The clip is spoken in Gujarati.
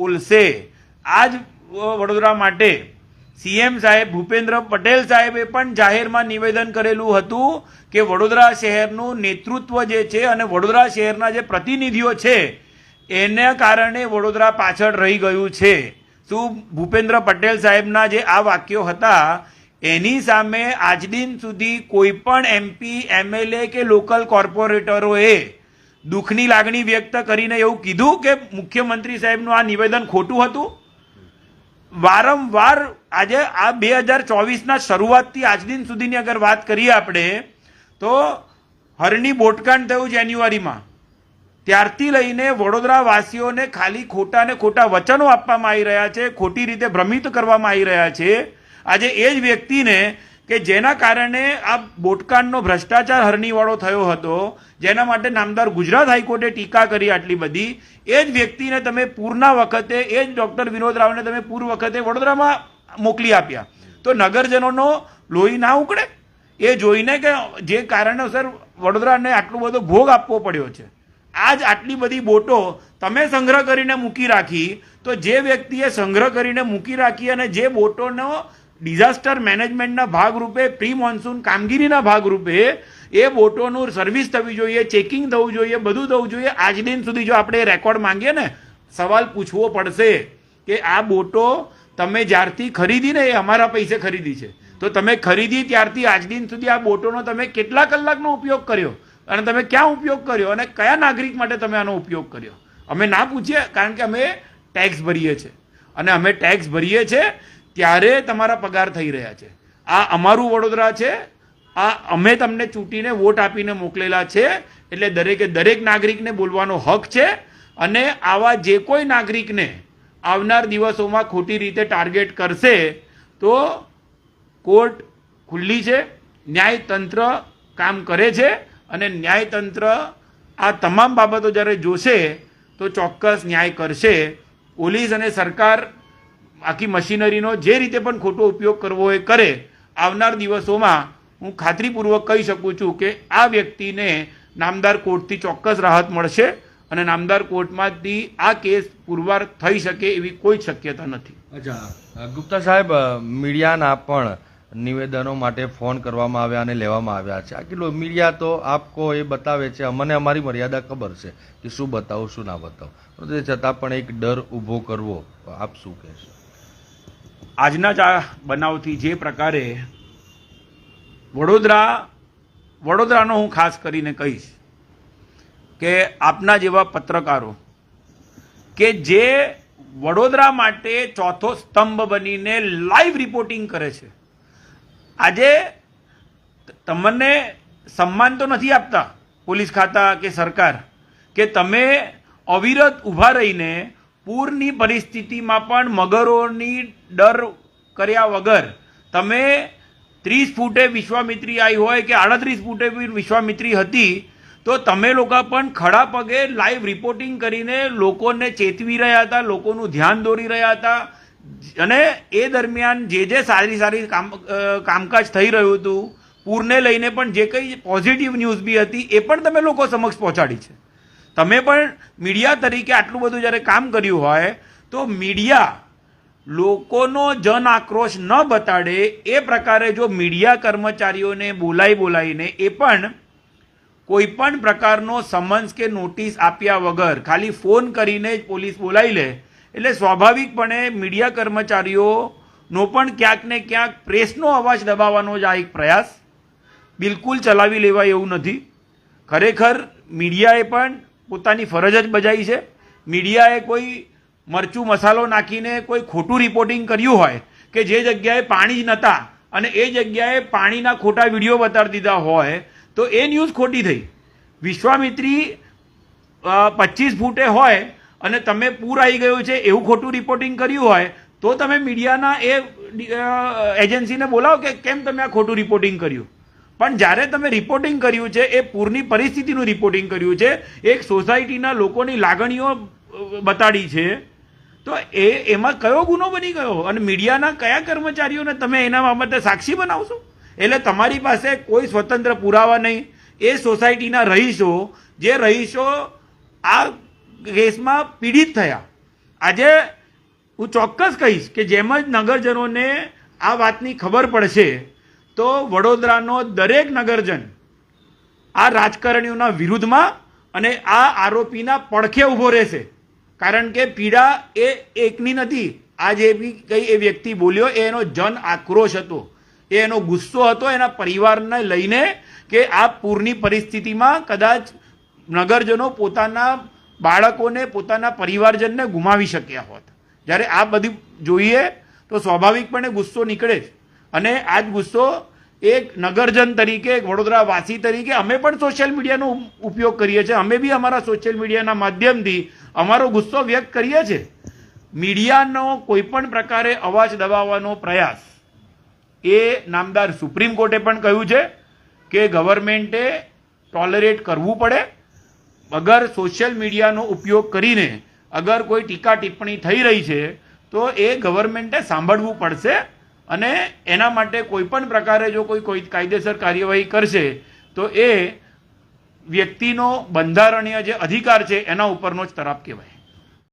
બોલશે આજ વડોદરા માટે સીએમ સાહેબ ભૂપેન્દ્ર પટેલ સાહેબે પણ જાહેરમાં નિવેદન કરેલું હતું કે વડોદરા શહેરનું નેતૃત્વ જે છે અને વડોદરા શહેરના જે પ્રતિનિધિઓ છે, એના કારણે વડોદરા પાછળ રહી ગયું છે. શું ભૂપેન્દ્ર પટેલ સાહેબના જે આ વાક્યો હતા, એની સામે આજ દિન સુધી કોઈ પણ એમપી એમએલએ કે લોકલ કોર્પોરેટરોએ દુઃખની લાગણી વ્યક્ત કરીને એવું કીધું કે મુખ્યમંત્રી સાહેબનું આ નિવેદન ખોટું હતું. વારંવાર આજે આ બે હજાર ચોવીસના શરૂઆતથી આજ દિન સુધીની અગર વાત કરીએ આપણે, તો હરની બોટકાંડ થયું જાન્યુઆરીમાં. ત્યારથી લઈને વડોદરાવાસીઓને ખાલી ખોટા ને ખોટા વચનો આપવામાં આવી રહ્યા છે, ખોટી રીતે ભ્રમિત કરવામાં આવી રહ્યા છે. આજે એ જ વ્યક્તિને કે જેના કારણે આ બોટકાનનો ભ્રષ્ટાચાર હરણીવાળો થયો હતો, જેના માટે નામદાર ગુજરાત હાઈકોર્ટે ટીકા કરી આટલી બધી, એ જ વ્યક્તિને તમે પૂરના વખતે, એ જ ડૉક્ટર વિનોદ રાવને તમે પૂર વખતે વડોદરામાં મોકલી આપ્યા. તો નગરજનોનો લોહી ના ઉકળે? એ જોઈને કે જે કારણોસર વડોદરાને આટલો બધો ભોગ આપવો પડ્યો છે. આજ આટલી બધી બોટો તમે સંગ્રહ કરીને મૂકી રાખી, તો જે વ્યક્તિએ સંગ્રહ કરીને મૂકી રાખી અને જે બોટોનો ડિઝાસ્ટર મેનેજમેન્ટના ભાગરૂપે, પ્રી મોન્સૂન કામગીરીના ભાગરૂપે એ બોટોનું સર્વિસ થવી જોઈએ, ચેકિંગ થવું જોઈએ, બધું થવું જોઈએ. આજ દિન સુધી જો આપણે રેકોર્ડ માંગીએ ને, સવાલ પૂછવો પડશે કે આ બોટો તમે જ્યારથી ખરીદીને એ અમારા પૈસે ખરીદી છે. તો તમે ખરીદી ત્યારથી આજ દિન સુધી આ બોટોનો તમે કેટલા કલાકનો ઉપયોગ કર્યો અને તમે ક્યાં ઉપયોગ કર્યો અને કયા નાગરિક માટે તમે આનો ઉપયોગ કર્યો? અમે ના પૂછીએ, કારણ કે અમે ટેક્સ ભરીએ છીએ. અને અમે ટેક્સ ભરીએ છીએ ત્યારે તમારા પગાર થઈ રહ્યા છે. આ અમારું વડોદરા છે. આ અમે તમને ચૂંટીને વોટ આપીને મોકલેલા છે. એટલે દરેકે દરેક નાગરિકને બોલવાનો હક છે. અને આવા જે કોઈ નાગરિકને આવનાર દિવસોમાં ખોટી રીતે ટાર્ગેટ કરશે, તો કોર્ટ ખુલ્લી છે. ન્યાયતંત્ર કામ કરે છે. અને ન્યાયતંત્ર આ તમામ બાબતો જ્યારે જોશે, તો ચોક્કસ ન્યાય કરશે. પોલીસ અને સરકાર આખી મશીનરીનો જે રીતે પણ ખોટો ઉપયોગ કરવો એ કરે, આવનાર દિવસોમાં હું ખાતરીપૂર્વક કહી શકું છું કે આ વ્યક્તિને નામદાર કોર્ટથી ચોક્કસ રાહત મળશે અને નામદાર કોર્ટમાંથી આ કેસ પુરવાર થઈ શકે એવી કોઈ શક્યતા નથી. અચ્છા ગુપ્તા સાહેબ મીડિયાના પણ નિવેદનો માટે ફોન કરવામાં આવ્યા અને લેવામાં આવ્યા છે. આ કેટલો મીડિયા તો આપકો એ બતાવે છે અમને અમારી મર્યાદા ખબર છે કે શું બતાવો, શું ના બતાવો. તે છતાં પણ એક ડર ઊભો કરવો, આપ શું કહેશો? આજના જ આ બનાવથી જે પ્રકારે વડોદરા, વડોદરાનો હું ખાસ કરીને કહીશ કે આપના જેવા પત્રકારો કે જે વડોદરા માટે ચોથો સ્તંભ બનીને લાઈવ રિપોર્ટિંગ કરે છે, આજે તમને સન્માન તો નથી આપતા પોલીસ ખાતા કે સરકાર કે તમે અવિરત ઊભા રહીને પૂરની પરિસ્થિતિમાં પણ મગરોની ડર કર્યા વગર તમે ત્રીસ ફૂટે વિશ્વામિત્રી આવી હોય કે આડત્રીસ ફૂટે વિશ્વામિત્રી હતી, તો તમે લોકો પણ ખડા પગે લાઈવ રિપોર્ટિંગ કરીને લોકોને ચેતવી રહ્યા હતા, લોકોનું ધ્યાન દોરી રહ્યા હતા. અને એ દરમિયાન જે જે સારી સારી કામ કામકાજ થઈ રહ્યું હતું, પૂરને લઈને પણ જે કંઈ પોઝિટિવ ન્યૂઝ બી હતી, એ પણ તમે લોકો સમક્ષ પહોંચાડી છે. તમે પણ મીડિયા તરીકે આટલું બધું જ્યારે કામ કર્યું હોય, તો મીડિયા લોકોનો જન આક્રોશ ન બતાડે, એ પ્રકારે જો મીડિયા કર્મચારીઓને બોલાઈ બોલાઈને એ પણ કોઈ પણ પ્રકારનો સમન્સ કે નોટિસ આપ્યા વગર, ખાલી ફોન કરીને જ પોલીસ બોલાવી લે, એટલે સ્વાભાવિકપણે મીડિયા કર્મચારીઓનો પણ ક્યાંક ને ક્યાંક પ્રેસનો અવાજ દબાવવાનો જ આ એક પ્રયાસ. બિલકુલ ચલાવી લેવાય એવું નથી. ખરેખર મીડિયાએ પણ પોતાની ફરજ જ બજાવી છે. મીડિયાએ કોઈ મરચું મસાલો નાખીને કોઈ ખોટું રિપોર્ટિંગ કર્યું હોય કે જે જગ્યાએ પાણી જ નહોતા અને એ જગ્યાએ પાણીના ખોટા વીડિયો બતાવી દીધા હોય, તો એ ન્યૂઝ ખોટી થઈ. વિશ્વામિત્રી પચીસ ફૂટે હોય અને તમે પૂર આવી ગયું છે એવું ખોટું રિપોર્ટિંગ કર્યું હોય, તો તમે મીડિયાના એ એજન્સીને બોલાવો કે કેમ તમે આ ખોટું રિપોર્ટિંગ કર્યું? પણ જ્યારે તમે રિપોર્ટિંગ કર્યું છે, એ પૂરની પરિસ્થિતિનું રિપોર્ટિંગ કર્યું છે, એક સોસાયટીના લોકોની લાગણીઓ બતાડી છે, તો એ, એમાં કયો ગુનો બની ગયો? અને મીડિયાના કયા કર્મચારીઓને તમે એના બાબતે સાક્ષી બનાવશો? એટલે તમારી પાસે કોઈ સ્વતંત્ર પુરાવા નહીં. એ સોસાયટીના રહીશો, જે રહીશો આ કેસમાં પીડિત થયા. આજે હું ચોક્કસ કહીશ કે જેમ જ નગરજનોને આ વાતની ખબર પડશે તો વડોદરાનો દરેક નગરજન આ રાજકારણીઓના વિરુદ્ધમાં અને આ આરોપીના પડખે ઊભો રહેશે. કારણ કે પીડા એ એકની નથી. આ જે બી કઈ એ વ્યક્તિ બોલ્યો, એ એનો જન આક્રોશ હતો. એ એનો ગુસ્સો હતો, એના પરિવારને લઈને કે આ પૂરની પરિસ્થિતિમાં કદાચ નગરજનો પોતાના બાળકોને, પોતાના પરિવારજનને ગુમાવી શક્યા હોત. જ્યારે આ બધી જોઈએ તો સ્વાભાવિકપણે ગુસ્સો નીકળે જ. અને આ જ ગુસ્સો એક નગરજન તરીકે, એક વડોદરા વાસી તરીકે અમે પણ સોશિયલ મીડિયાનો ઉપયોગ કરીએ છીએ. અમે બી અમારા સોશિયલ મીડિયાના માધ્યમથી અમારો ગુસ્સો વ્યક્ત કરીએ છીએ. મીડિયાનો કોઈ પણ પ્રકારે અવાજ દબાવવાનો પ્રયાસ એ નામદાર સુપ્રીમ કોર્ટે પણ કહ્યું છે કે ગવર્મેન્ટે ટોલરેટ કરવું પડે. અગર સોશિયલ મીડિયાનો ઉપયોગ કરીને અગર કોઈ ટીકા ટિપ્પણી થઈ રહી છે, તો એ ગવર્મેન્ટે સાંભળવું પડશે. અને એના માટે કોઈ પણ પ્રકારે જો કોઈ કોઈ કાયદેસર કાર્યવાહી કરશે, તો એ વ્યક્તિનો બંધારણીય જે અધિકાર છે, એના ઉપરનો જ તરાપ કહેવાય.